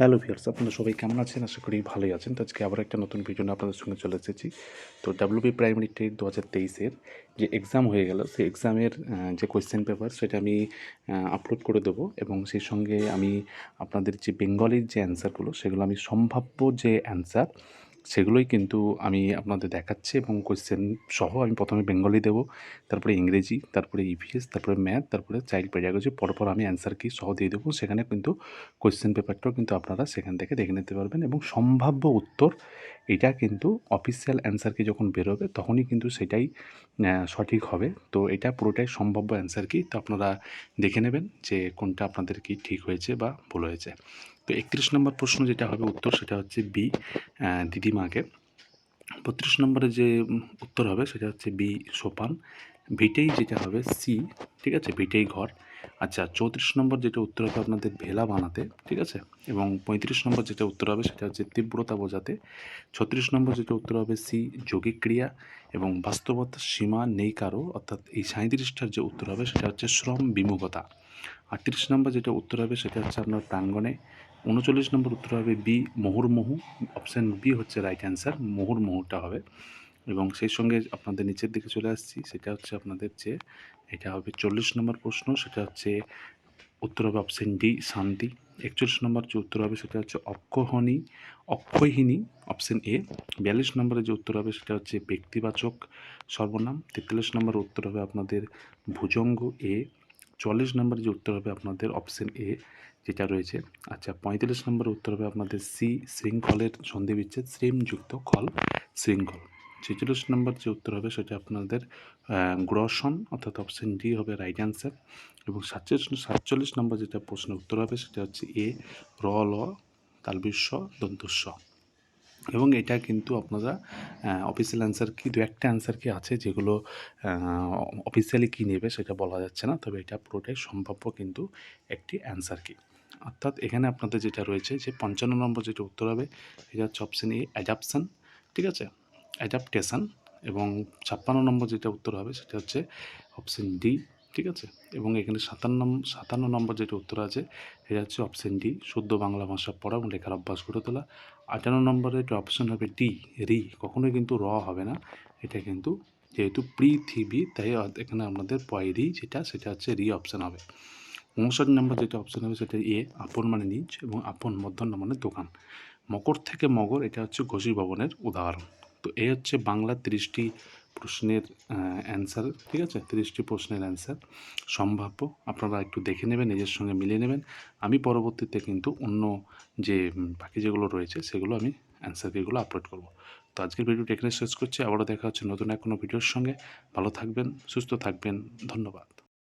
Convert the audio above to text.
Hello viewers, আপনারা সবাই কেমন আছেন? আশা করি ভালোই আছেন। তো আজকে আবার একটা নতুন ভিডিও নিয়ে আপনাদের সঙ্গে চলে এসেছি। তো ডাব্লিউবি প্রাইমারি টেট দু হাজার তেইশের যে এক্সাম হয়ে গেল, সেই এক্সামের যে কোয়েশ্চেন পেপার সেটা আমি আপলোড করে দেবো এবং সেই সঙ্গে আমি আপনাদের যে বেঙ্গলির যে অ্যান্সারগুলো সেগুলো আমি সম্ভাব্য যে অ্যান্সার সেগুলোই কিন্তু আমি আপনাদের দেখাচ্ছি এবং কোয়েশ্চেন সহ আমি প্রথমে বেঙ্গলি দেবো, তারপরে ইংরেজি, তারপরে ইভিএস তারপরে ম্যাথ তারপরে চাইল্ড পেডাগজি পরপর আমি অ্যান্সার কি সহ দিয়ে দেবো। সেখানে কিন্তু কোয়েশ্চেন পেপারটাও কিন্তু আপনারা সেখান থেকে দেখে নিতে পারবেন এবং সম্ভাব্য উত্তর, এটা কিন্তু অফিসিয়াল অ্যান্সার কি যখন বেরোবে তখনই কিন্তু সেটাই সঠিক হবে। তো এটা পুরোটাই সম্ভাব্য অ্যান্সার কি তো আপনারা দেখে নেবেন যে কোনটা আপনাদের কি ঠিক হয়েছে বা ভুল হয়েছে। তো একত্রিশ নম্বর প্রশ্ন যেটা হবে, উত্তর সেটা হচ্ছে বি দিদিমাকে। বত্রিশ নম্বরে যে উত্তর হবে সেটা হচ্ছে বি, সোপান। ভিটেই যেটা হবে সি, ঠিক আছে? ভিটেই ঘর। আচ্ছা চৌত্রিশ নম্বর যেটা উত্তর হবে আপনাদের ভেলা বানাতে, ঠিক আছে? এবং পঁয়ত্রিশ নম্বর যেটা উত্তর হবে সেটা হচ্ছে তীব্রতা বোঝাতে। ছত্রিশ নম্বর যেটা উত্তর হবে সি যৌগিক ক্রিয়া এবং বাস্তবতার সীমা নেই কারও, অর্থাৎ এই সাঁত্রিশটার যে উত্তর হবে সেটা হচ্ছে শ্রম বিমুখতা। আটত্রিশ নম্বর যেটা উত্তর হবে সেটা হচ্ছে আপনার প্রাঙ্গণে। উনচল্লিশ নম্বর উত্তর হবে বি মুহুর্মুহু অপশান বি হচ্ছে রাইট অ্যান্সার মুহুর্মুহুটা হবে। এবং সেই সঙ্গে আপনাদের নিচের দিকে চলে আসছি, সেটা হচ্ছে আপনাদের যে এটা হবে চল্লিশ নম্বর প্রশ্ন, সেটা হচ্ছে উত্তর হবে অপশান ডি শান্তি। একচল্লিশ নম্বর যে উত্তর হবে সেটা হচ্ছে অক্ষহনী অক্ষয়হীনী অপশান এ বিয়াল্লিশ নম্বরে যে উত্তর হবে সেটা হচ্ছে ব্যক্তিবাচক সর্বনাম। তেতাল্লিশ নম্বর উত্তর হবে আপনাদের ভুজঙ্গ এ চুয়াল্লিশ নম্বর যে উত্তর হবে আপনাদের অপশান এ যেটা রয়েছে। আচ্ছা পঁয়তাল্লিশ নম্বর উত্তর হবে আপনাদের সি শৃঙ্খলের সন্ধি বিচ্ছেদ শ্রেমযুক্ত খল, শৃঙ্খল। ছেচল্লিশ নম্বর যে উত্তর হবে সেটা আপনাদের গ্রসন অর্থাৎ অপশান ডি হবে রাইট অ্যান্সার এবং সাতচল্লিশ সাতচল্লিশ নম্বর যেটা প্রশ্নের উত্তর হবে সেটা হচ্ছে এ র, ল তালবিস্ব দন্তস্ব। এবং এটা কিন্তু আপনারা অফিসিয়াল অ্যান্সার কি, দু একটা অ্যান্সার কি আছে যেগুলো অফিসিয়ালি কী নেবে সেটা বলা যাচ্ছে না, তবে এটা পুরোটাই সম্ভাব্য কিন্তু একটি অ্যান্সার কি। অর্থাৎ এখানে আপনাদের যেটা রয়েছে যে পঞ্চান্ন নম্বর যেটা উত্তর হবে সেটা হচ্ছে অপশান এ অ্যাডাপশান ঠিক আছে? অ্যাডাপ্টেশন এবং ছাপ্পান্ন নম্বর যেটা উত্তর হবে সেটা হচ্ছে অপশান ডি ঠিক আছে? এবং এখানে সাতান্ন সাতান্ন নম্বর যেটা উত্তর আছে, সেটা হচ্ছে অপশান ডি শুদ্ধ বাংলা ভাষা পড়া এবং লেখার অভ্যাস গড়ে তোলা। আটান্ন নম্বরে একটা অপশান হবে ডি রি। কখনোই কিন্তু র হবে না। এটা কিন্তু যেহেতু পৃথিবী, তাই এখানে আমাদের পয়রি যেটা, সেটা হচ্ছে রি অপশান হবে। উনষাট নম্বর যেটা অপশান হবে, সেটা এ, আপন মানে নিজ এবং আপন মধ্যাহ্ন মানে দোকান। মকর থেকে মগর, এটা হচ্ছে ঘোষী ভবনের উদাহরণ। তো এ হচ্ছে বাংলা তিরিশটি প্রশ্নের অ্যান্সার ঠিক আছে? তিরিশটি প্রশ্নের অ্যান্সার সম্ভাব্য। আপনারা একটু দেখে নেবেন, নিজের সঙ্গে মিলিয়ে নেবেন। আমি পরবর্তীতে কিন্তু অন্য যে বাকি যেগুলো রয়েছে, সেগুলো আমি অ্যান্সার এগুলো আপলোড করব। তো আজকের ভিডিওটি এখানে শেষ করছি। আবারও দেখা হচ্ছে নতুন এক কোনো ভিডিওর সঙ্গে। ভালো থাকবেন, সুস্থ থাকবেন। ধন্যবাদ।